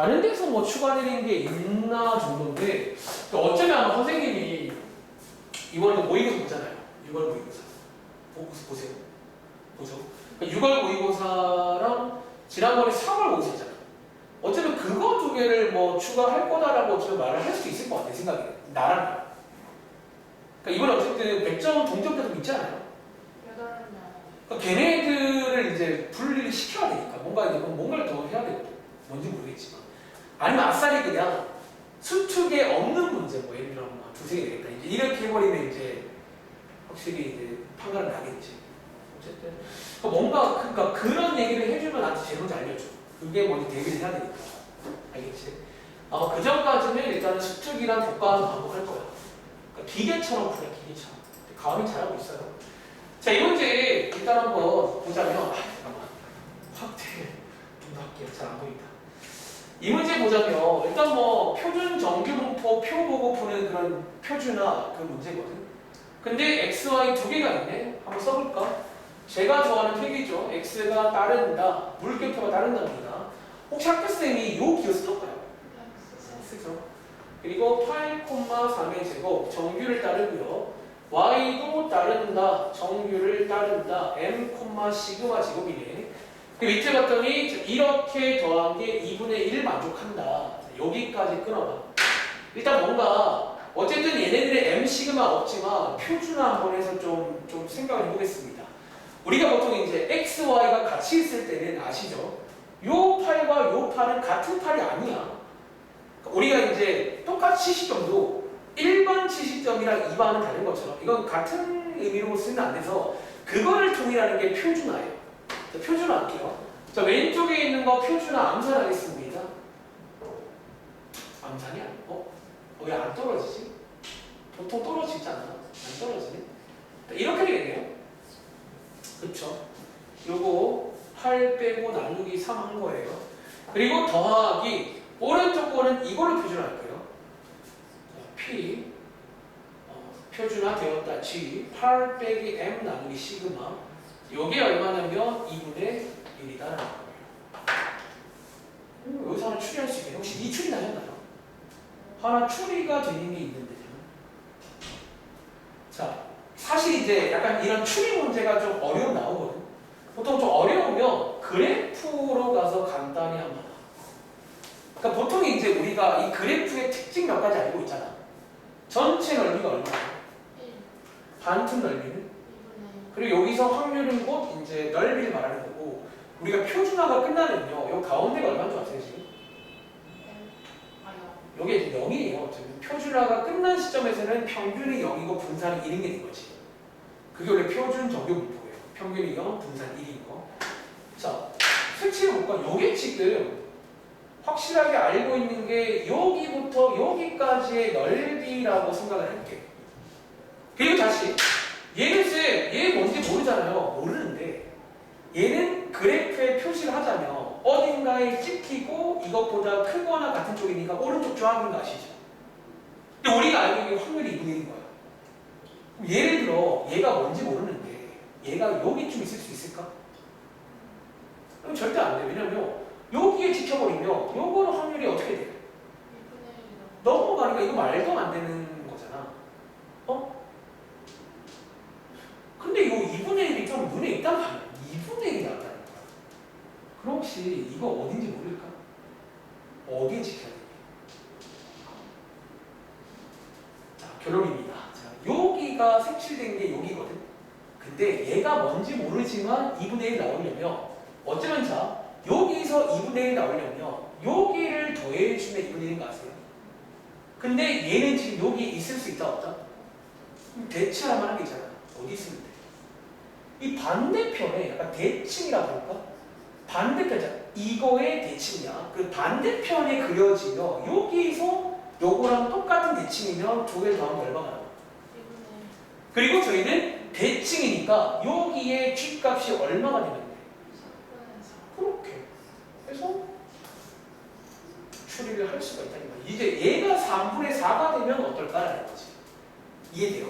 다른 데서 뭐 추가 내린 게 있나 정도인데 또 어쩌면 아마 선생님이 이번에 모의고사 보잖아요. 6월 모의고사. 보, 보세요. 보죠. 그러니까 6월 모의고사랑 지난번에 3월 모의고사 있잖아요. 어쩌면 그거 두 개를 뭐 추가할 거다라고 어쩌면 말을 할 수도 있을 것 같아 생각이 나랑. 그러니까 이번에 어쨌든 100점 동점돼도 있지 않아요? 여덟 날. 그러니까 걔네들을 이제 분리를 시켜야 되니까 뭔가 이제 뭔가를 더 해야 되거든. 뭔지 모르겠지만. 아니면 아싸리 그냥 수축에 없는 문제 뭐 예를 들어 뭐 두세 개 되겠다. 이제 이렇게 해버리면 이제 확실히 이제 판가름 나겠지. 어쨌든 그러니까 뭔가 그러니까 그런 얘기를 해주면 나한테 먼저 알려줘. 그게 먼저 대비를 해야 되니까. 알겠지? 어, 그 전까지는 일단은 수축이랑 교과는 반복할 거야. 그러니까 기계처럼 풀어 기계처럼. 가은이 잘하고 있어요. 자, 이 문제 일단 한번 보자면 아, 잠깐만. 확대 좀더 할게요. 잘 안 보인다. 이 문제 보자면 일단 뭐 표준 정규 분포 표 보고 푸는 그런 표준화 그 문제거든. 근데 x, y 두 개가 있네. 한번 써볼까? 제가 좋아하는 필기죠. x가 따른다. 물결표가 따른답니다. 혹시 학교쌤이 요 기호 썼을까요? 쓰죠. 그리고 8,3의 제곱 정규를 따르고요. y도 따른다. 정규를 따른다. m, 시그마 제곱이네. 그 밑에 봤더니 이렇게 더한 게 2분의 1 만족한다. 자, 여기까지 끊어봐. 일단 뭔가 어쨌든 얘네들의 m 시그마 없지만 표준화 한번 해서 좀, 좀 생각을 해보겠습니다. 우리가 보통 이제 x, y가 같이 있을 때는 아시죠? 요 팔과 요 팔은 같은 팔이 아니야. 그러니까 우리가 이제 똑같이 시점도 1번 치시점이랑 2번은 다른 것처럼 이건 같은 의미로 쓰면 안 돼서 그거를 통일하는 게 표준화예요. 자, 표준화 할게요. 자, 왼쪽에 있는 거 표준화 암산하겠습니다. 암산이 아니고 어? 왜안 떨어지지? 보통 떨어지지 않나? 안 떨어지네? 자, 이렇게 되겠네요. 그쵸? 요거 8 빼고 나누기 3 한 거예요. 그리고 더하기 오른쪽 거는 이걸로 표준화할 거예요. 자, P 어, 표준화 되었다. G 8 빼기 M 나누기 시그마 요게 얼마냐면 2분의 1이다라는 거예요. 음, 여기서 하나 추리할 수 있겠네요. 혹시 이 추리 나셨나요? 하나 추리가 되는 게 있는데 자 사실 이제 약간 이런 추리 문제가 좀 어려움 나오거든. 보통 좀 어려우면 그래프로 가서 간단히 한번 봐. 그러니까 보통 이제 우리가 이 그래프의 특징 몇 가지 알고 있잖아. 전체 넓이가 얼마야? 1. 반틈 넓이는? 2분의 그리고 여기서 확률은 곧 이제 넓이를 말하는 거고 우리가 표준화가 끝나면요. 요 가운데가 얼마인 줄 아세요 지금? 요게 이제 0이에요. 지금 표준화가 끝난 시점에서는 평균이 0이고 분산이 1인 게된 거지. 그게 원래 표준 정규 분포예요. 평균이 0, 분산 1인 거. 자, 색칠해 볼까? 요게 지금 확실하게 알고 있는 게 여기부터 여기까지의 넓이라고 생각을 할게. 그리고 다시 얘는 쌤, 얘 뭔지 모르잖아요. 모르는데 얘는 그래프에 표시를 하자면 어딘가에 찍히고 이것보다 크거나 같은 쪽이니까 오른쪽 좌우인 거 아시죠? 근데 우리가 알고 있는 게 확률이 2분의 1인 거야. 그럼 예를 들어 얘가 뭔지 모르는데 얘가 여기쯤 있을 수 있을까? 그럼 절대 안 돼. 왜냐면 여기에 찍혀버리면 요거는 확률이 어떻게 돼? 2분의 1이라고. 넘어가니까 이거 말도 안 되는 거잖아. 어? 근데 이거 2분의 1이 좀 눈에 있단 말이야. 2분의 1이 나왔다는 거야. 그럼 혹시 이거 어딘지 모를까? 어디에 지켜야 돼? 자, 결론입니다. 자, 여기가 색칠된 게 여기거든. 근데 얘가 뭔지 모르지만 2분의 1 나오려면 어쩌면 자, 여기서 2분의 1 나오려면 여기를 더해주면 2분의 1인 거 아세요? 근데 얘는 지금 여기 있을 수 있다 없다? 대체할 만한 게 있잖아. 어디 있으면 돼? 이 반대편에 약간 대칭이라고 할까? 반대편, 자, 이거의 대칭이야. 그 반대편에 그려지면 여기서 요거랑 똑같은 대칭이면 두 개 더하면 얼마가? 2분의 그리고 저희는 대칭이니까 여기에 G값이 얼마가 되면 돼? 4분의 4. 그렇게 해서 추리를 할 수가 거야. 이제 얘가 3분의 4가 되면 어떨까라는 거지. 이해돼요?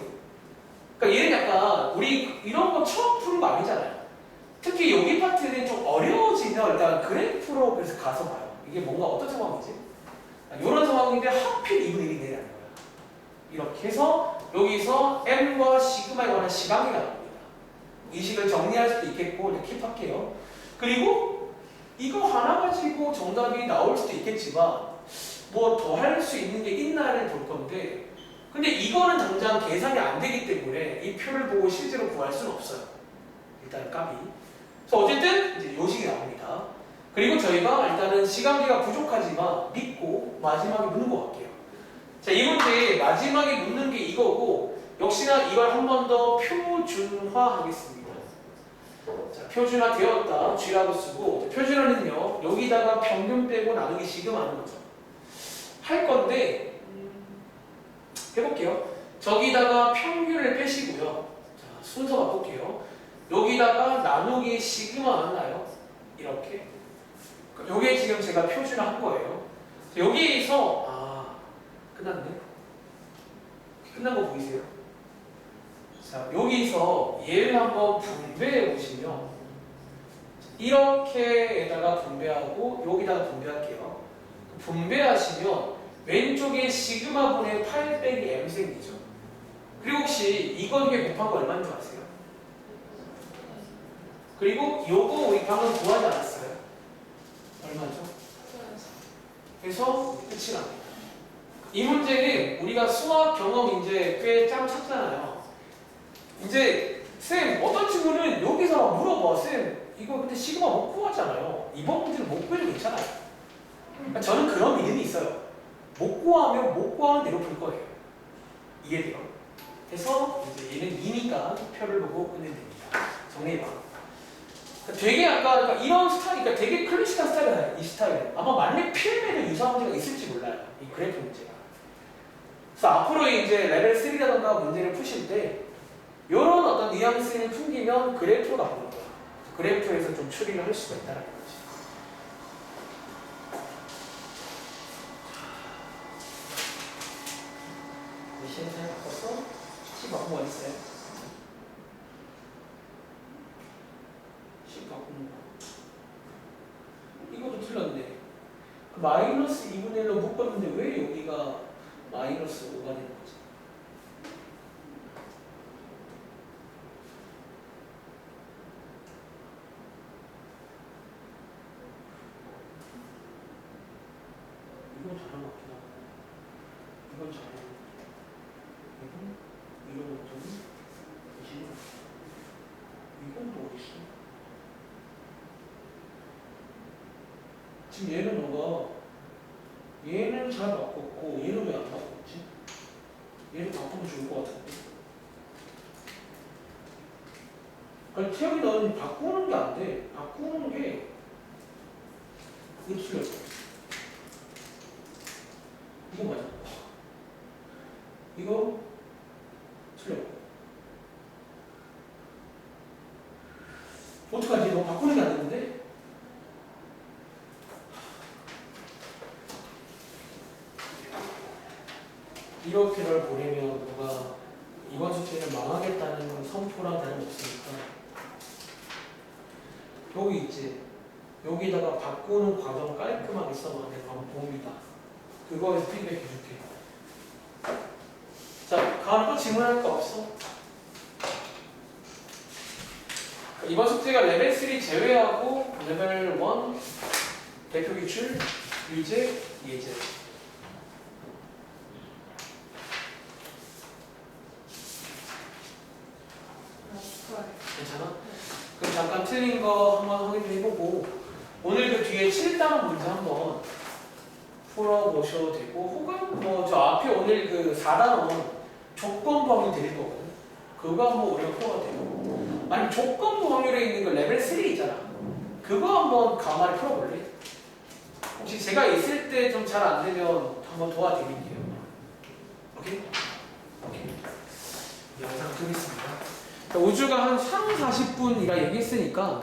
그러니까 얘는 약간 우리 이런 거 처음 푸는 거 아니잖아요. 특히 여기 파트는 좀 어려워지면 일단 그래프로 그래서 가서 봐요. 이게 뭔가 어떤 상황이지? 이런 상황인데 하필 2분의 1이 내라는 거야. 이렇게 해서 여기서 m과 시그마에 관한 시간이 나옵니다. 이 식을 정리할 수도 있겠고 이렇게 킵할게요. 그리고 이거 하나 가지고 정답이 나올 수도 있겠지만 뭐 더 할 수 있는 게 있나를 볼 건데 근데 이거는 당장 계산이 안 되기 때문에 이 표를 보고 실제로 구할 수는 없어요. 일단 까비. 그래서 어쨌든 이제 요식이 나옵니다. 그리고 저희가 일단은 시간계가 부족하지만 믿고 마지막에 묻는 것 같게요. 자, 이 문제 마지막에 묻는 게 이거고 역시나 이걸 한 번 더 표준화 하겠습니다. 자, 표준화 되었다. G라고 쓰고 표준화는요. 여기다가 평균 빼고 나누기 시금 하는 거죠. 할 건데 음, 해볼게요. 저기다가 평균을 빼시고요. 자, 순서 바꿀게요. 여기다가 나누기 시그마 맞나요? 이렇게. 요게 지금 제가 표준화한 거예요. 자, 여기에서 아 끝났네. 끝난 거 보이세요? 자 여기서 얘를 한번 분배해 보시면 이렇게에다가 분배하고 여기다가 분배할게요. 분배하시면 왼쪽에 시그마 분의 8 빼기 m 생기죠. 그리고 혹시 이거 위에 곱한 거 얼마인 줄 아세요? 그리고 요거 우리 방금 구하지 않았어요? 얼마죠? 그래서 끝이 납니다. 이 문제는 우리가 수학 경험 이제 꽤짬 찼잖아요. 이제 쌤 어떤 친구는 여기서 물어봐 쌤 이거 근데 시그마 못 구하잖아요. 이번 문제는 못 구해도 괜찮아요. 그러니까 저는 그런 믿음이 있어요. 못 구하면 못 구하는 대로 풀 거예요. 이해돼요? 그래서 이제 얘는 2니까 표를 보고 끝내면 됩니다. 정리해봐. 그러니까 되게 아까 그러니까 이런 스타일, 그러니까 되게 클래식한 스타일이에요. 이 스타일은 아마 만렙 필름에도 유사한 문제가 있을지 몰라요. 이 그래프 문제가. 그래서 앞으로 이제 레벨 3라던가 문제를 푸실 때 이런 어떤 뉘앙스를 풍기면 그래프로 나오는 거야. 그래프에서 좀 추리를 할 수가 있다는. 미 션 생각해서 10 바꾼 거 있어요? 10 바꾸는 거. 이것도 틀렸네. 그 마이너스 2분의 1로 묶었는데 왜 여기가 마이너스 5가 되는 거지? 이건 잘한 것 같긴 하고 이건 잘한 것 같아 이건 이런 것들은 이제 이건 또 어딨어? 지금 얘는 너가 얘는 잘 바꿨고 얘는 왜 안 바꿨지? 얘를 바꾸면 좋을 것 같은데 아니 태영이 너는 바꾸는 게 안 돼. 바꾸는 게 틀렸어. 이거 맞아. 이거 틀려. 어떡하지? 너 바꾸는 게 안 되는데? 이렇게를 보내면 누가 이번 숙제는 망하겠다는 선포랑 다름없으니까. 여기 있지? 여기다가 바꾸는 과정 깔끔하게 써놔야 돼 봅니다. 그거에서 피드백 해줄게. 자또 질문할 거 없어? 이번 숙제가 레벨 3 제외하고 레벨 1 대표 기출 유제 예제 괜찮아? 그럼 잠깐 틀린 거 한번 확인을 해보고 오늘 그 뒤에 7단원 문제 한번 풀어보셔도 되고 혹은 뭐 저 앞에 오늘 그 4단원 조건부 확률 드릴 거거든 그거 한번 우리가 풀어도 되고 아니면 조건부 확률에 있는 그 레벨 3 있잖아 그거 한번 가만히 풀어볼래? 혹시 제가 있을 때 좀 잘 안 되면 한번 도와드릴게요 오케이? 오케이 영상 끄겠습니다 자, 우주가 한 3, 40분이라 얘기했으니까